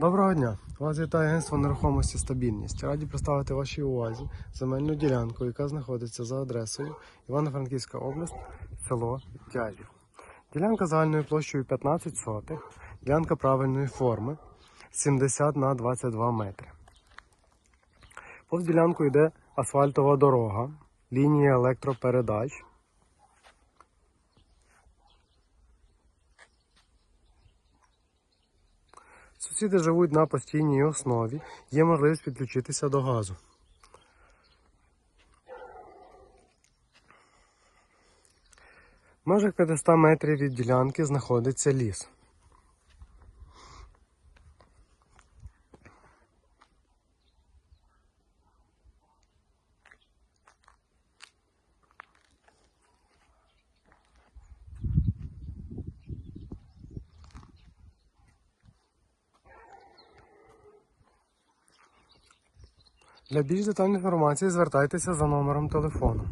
Доброго дня! Вас вітає агентство нерухомості стабільність. Раді представити вашій увазі земельну ділянку, яка знаходиться за адресою Івано-Франківська область, село Тязів. Ділянка загальною площею 15 сотих, ділянка правильної форми 70 на 22 метри. Повз ділянку йде асфальтова дорога, лінія електропередач. Сусіди живуть на постійній основі, є можливість підключитися до газу. В межах 500 метрів від ділянки знаходиться ліс. Для більш детальної інформації звертайтеся за номером телефону.